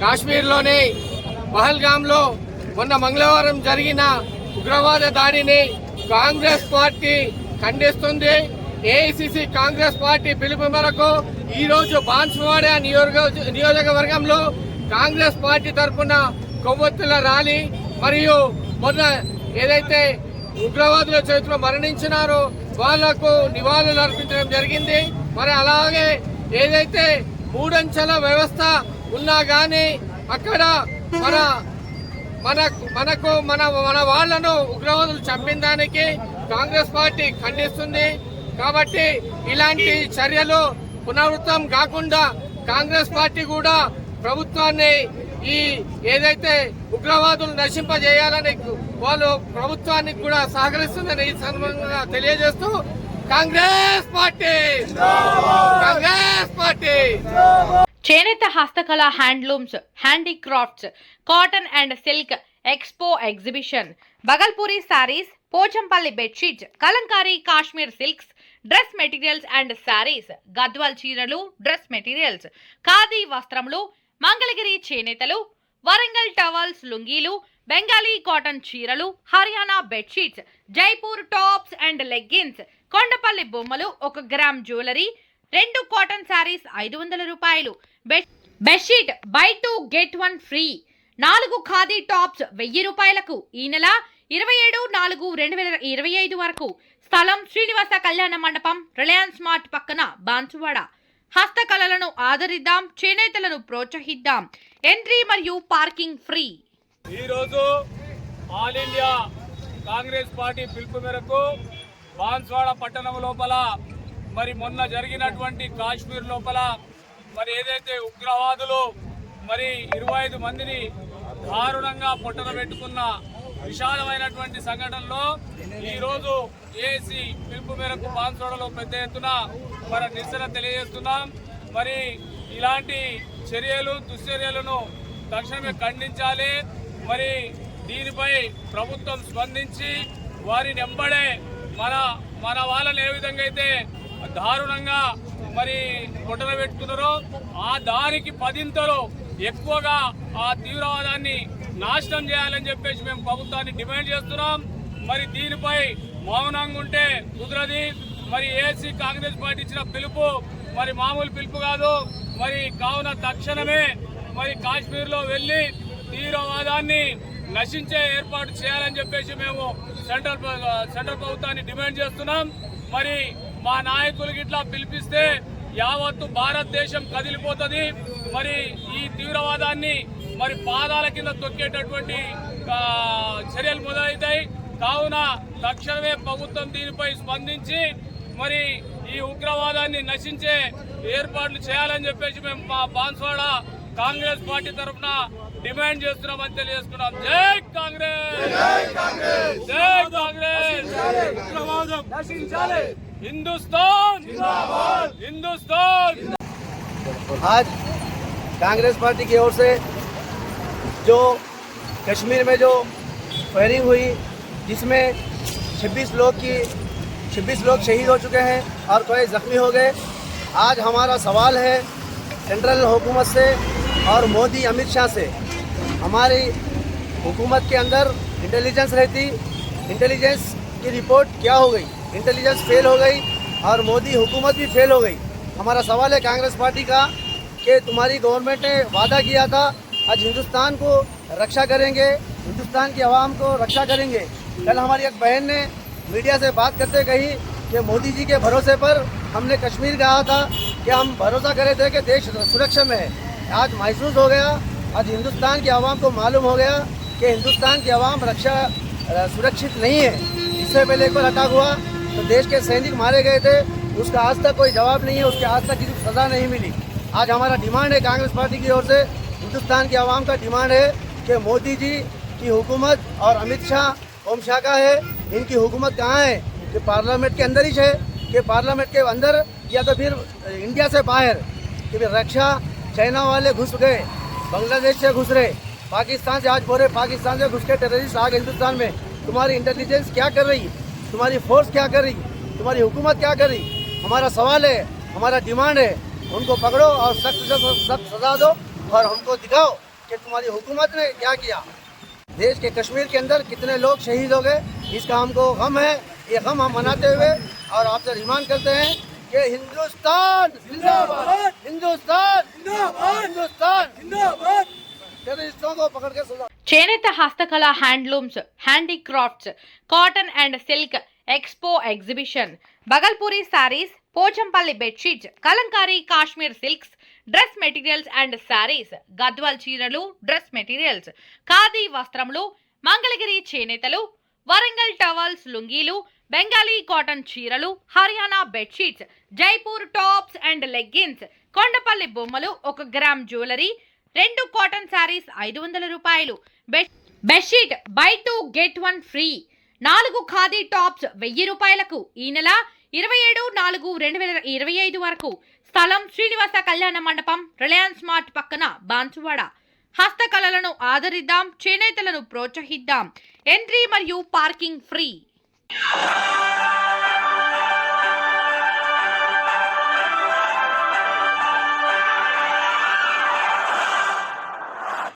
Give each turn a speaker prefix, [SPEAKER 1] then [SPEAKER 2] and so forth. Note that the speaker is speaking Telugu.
[SPEAKER 1] కాశ్మీర్లోని పహల్గామ్లో మొన్న మంగళవారం జరిగిన ఉగ్రవాద దాడిని కాంగ్రెస్ పార్టీ ఖండిస్తుంది. ఏఐసిసి కాంగ్రెస్ పార్టీ పిలుపు మేరకు ఈరోజు బాన్సువాడ నియోజక నియోజకవర్గంలో కాంగ్రెస్ పార్టీ తరఫున కొవ్వొత్తుల ర్యాలీ మరియు మొన్న ఏదైతే ఉగ్రవాదుల చేతిలో మరణించినారో వాళ్ళకు నివాళులు అర్పించడం జరిగింది. మరి అలాగే ఏదైతే మూడంచెల వ్యవస్థ ఉన్నా గానీ అక్కడ మన మనకు మనకు మన మన వాళ్ళను ఉగ్రవాదులు చంపిన దానికి కాంగ్రెస్ పార్టీ ఖండిస్తుంది. కాబట్టి ఇలాంటి చర్యలు పునరావృతం కాకుండా కాంగ్రెస్ పార్టీ కూడా ప్రభుత్వాన్ని ఈ ఏదైతే ఉగ్రవాదులు నశింపజేయాలని వాళ్ళు ప్రభుత్వానికి కూడా సహకరిస్తుందని ఈ సందర్భంగా తెలియజేస్తూ కాంగ్రెస్ పార్టీ! కాంగ్రెస్ పార్టీ!
[SPEAKER 2] చేనేత హస్తకళ handlooms handicrafts cotton and silk expo exhibition Bhagalpuri saris Pochampalli bedsheets Kalamkari Kashmir silks dress materials and saris Gadwal చీరలు డ్రెస్ మెటీరియల్స్ ఖాదీ వస్త్రములు మంగళగిరి చేనేతలు వరంగల్ టవల్స్ లుంగీలు బెంగాలీ కాటన్ చీరలు Haryana bedsheets Jaipur tops and leggings Kondapalli బొమ్మలు ఒక గ్రామ్ జ్యువెలరీ రెండు కాటన్ శారీస్ ఐదు వందల రూపాయలు. Bedsheet buy two get one free. నాలుగు ఖాదీ టాప్స్ వెయ్యి రూపాయలకు. ఈ నెల ఇరవై ఏడు నాలుగు రెండు వేల ఇరవై ఐదు వరకు. స్థలం శ్రీనివాస కళ్యాణ మండపం రిలయన్స్ మార్ట్ పక్కన బాన్సువాడ. హస్తకళలను ఆదరిద్దాం చేనేతలను ప్రోత్సహిద్దాం. ఎంట్రీ మరియు పార్కింగ్ ఫ్రీ.
[SPEAKER 3] ఈరోజు ఆల్ ఇండియా కాంగ్రెస్ పార్టీ పిలుపు మేరకు బాన్స్వాడ పట్టణం లోపల మరి మొన్న జరిగినటువంటి కాశ్మీర్ లోపల మరి ఏదైతే ఉగ్రవాదులు మరి ఇరవై ఐదు మందిని దారుణంగా పొట్టన పెట్టుకున్న విశాలమైనటువంటి సంఘటనలో ఈరోజు ఏసీ పిలుపు మేరకు బాన్స్వాడలో పెద్ద ఎత్తున మరి నిరసన తెలియజేస్తున్నాం. మరి ఇలాంటి చర్యలు దుశ్చర్యలను తక్షణమే ఖండించాలి. మరి దీనిపై ప్రభుత్వం స్పందించి వారిని ఎంబడే మన మన వాళ్ళని ఏ విధంగా అయితే దారుణంగా మరి పొట్టన పెట్టుకున్నారో ఆ దానికి పదింతలు ఎక్కువగా ఆ తీవ్రవాదాన్ని నాశనం చేయాలని చెప్పేసి మేము ప్రభుత్వాన్ని డిమాండ్ చేస్తున్నాం. మరి దీనిపై మౌనంగా ఉంటే కుదరది. మరి ఏసీ కాంగ్రెస్ పార్టీ ఇచ్చిన పిలుపు మరి మామూలు పిలుపు కాదు. మరి కావున తక్షణమే మరి కాశ్మీర్లో వెళ్ళి తీవ్రవాదాన్ని నశించే ఏర్పాటు చేయాలని చెప్పేసి మేము సెంట్రల్ సెంట్రల్ ప్రభుత్వాన్ని డిమాండ్ చేస్తున్నాం. మరి మా నాయకులకి ఇట్లా పిలిపిస్తే యావత్తు భారతదేశం కదిలిపోతుంది. మరి ఈ తీవ్రవాదాన్ని మరి పాదాల కింద తొక్కేటటువంటి చర్యలు మొదలవుతాయి కావున తక్షణమే ప్రభుత్వం దీనిపై స్పందించి మరి ఈ ఉగ్రవాదాన్ని నశించే ఏర్పాట్లు చేయాలని చెప్పేసి మేము మా బాన్స్వాడ కాంగ్రెస్ పార్టీ తరఫున డిమాండ్ చేస్తున్నామని తెలియజేస్తున్నాం జై కాంగ్రెస్ జై కాంగ్రెస్ ఉగ్రవాదం నశించాలి హిందుస్థాన్ హిందుస్థాన్
[SPEAKER 4] आज कांग्रेस पार्टी की ओर से जो कश्मीर में जो फायरिंग हुई जिसमें 26 लोग की 26 लोग शहीद हो चुके हैं और कई जख्मी हो गए आज हमारा सवाल है सेंट्रल हुकूमत से और मोदी अमित शाह से हमारी हुकूमत के अंदर इंटेलिजेंस रहती इंटेलिजेंस की रिपोर्ट क्या हो गई? इंटेलिजेंस फेल हो गई और मोदी हुकूमत भी फेल हो गई। हमारा सवाल है कांग्रेस पार्टी का कि तुम्हारी गवर्नमेंट ने वादा किया था, आज हिंदुस्तान को रक्षा करेंगे, हिंदुस्तान की आवाम को रक्षा करेंगे। कल हमारी एक बहन ने मीडिया से बात करते कही कि मोदी जी के भरोसे पर हमने कश्मीर कहा था कि हम भरोसा करे थे कि देश सुरक्षा में है। आज महसूस हो गया आज हिंदुस्तान की आवाम को मालूम हो गया कि हिंदुस्तान की आवाम रक्षा सुरक्षित नहीं है। इससे पहले एक बार अटैक हुआ तो देश के सैनिक मारे गए थे। उसका आज तक कोई जवाब नहीं है, उसके आज तक किसी को सजा नहीं मिली। आज हमारा डिमांड है कांग्रेस पार्टी की ओर से, हिंदुस्तान की आवाम का डिमांड है कि मोदी जी की हुकूमत और अमित शाह, ओम शाह का है। इनकी हुकूमत कहाँ है? कि पार्लियामेंट के अंदर ही है, कि पार्लियामेंट के अंदर या तो फिर इंडिया से बाहर, कि रक्षा, चाइना वाले घुस गए। बांग्लादेश से घुस रहे। पाकिस्तान से आज बोले पाकिस्तान से घुस के टेररिस्ट आ गए हिंदुस्तान में। तुम्हारी इंटेलिजेंस क्या कर रही? तुम्हारी फोर्स क्या कर रही? तुम्हारी हुकूमत क्या कर रही? हमारा सवाल है, हमारा डिमांड है। उनको पकड़ो और सख्त से सख्त सजा दो और हमको दिखाओ कि तुम्हारी हुकूमत ने क्या किया। देश के कश्मीर के अंदर कितने लोग शहीद हो गए, इसका हमको गम है, ये गम हम मनाते हुए और आपसे डिमांड करते हैं कि हिंदुस्तान जिंदाबाद हिंदुस्तान जिंदाबाद हिंदुस्तान जिंदाबाद टेररिस्टों को पकड़ के सजा
[SPEAKER 2] చేనేత హస్తకళ handlooms handicrafts cotton and silk expo exhibition Bhagalpuri saris Pochampally bedsheets Kalamkari Kashmir silks dress materials and saris Gadwal చీరలు డ్రెస్ మెటీరియల్స్ ఖాదీ వస్త్రములు మంగళగిరి చేనేతలు వరంగల్ టవల్స్ లుంగీలు బెంగాలీ కాటన్ చీరలు Haryana bedsheets Jaipur tops and leggings Kondapalli బొమ్మలు ఒక గ్రామ్ జ్యువెలరీ రెండు కాటన్ శారీస్ ఐదు వందల రూపాయలు. Bed bedsheet buy two get one free. నాలుగు ఖాదీ టాప్స్ వెయ్యి రూపాయలకు. ఈ నెల ఇరవై ఏడు నాలుగు రెండు వేల ఇరవై ఐదు వరకు. స్థలం శ్రీనివాస కళ్యాణ మండపం రిలయన్స్ మార్ట్ పక్కన బాన్సువాడ. హస్తకళలను ఆదరిద్దాం చేనేతలను ప్రోత్సహిద్దాం. ఎంట్రీ మరియు పార్కింగ్ ఫ్రీ.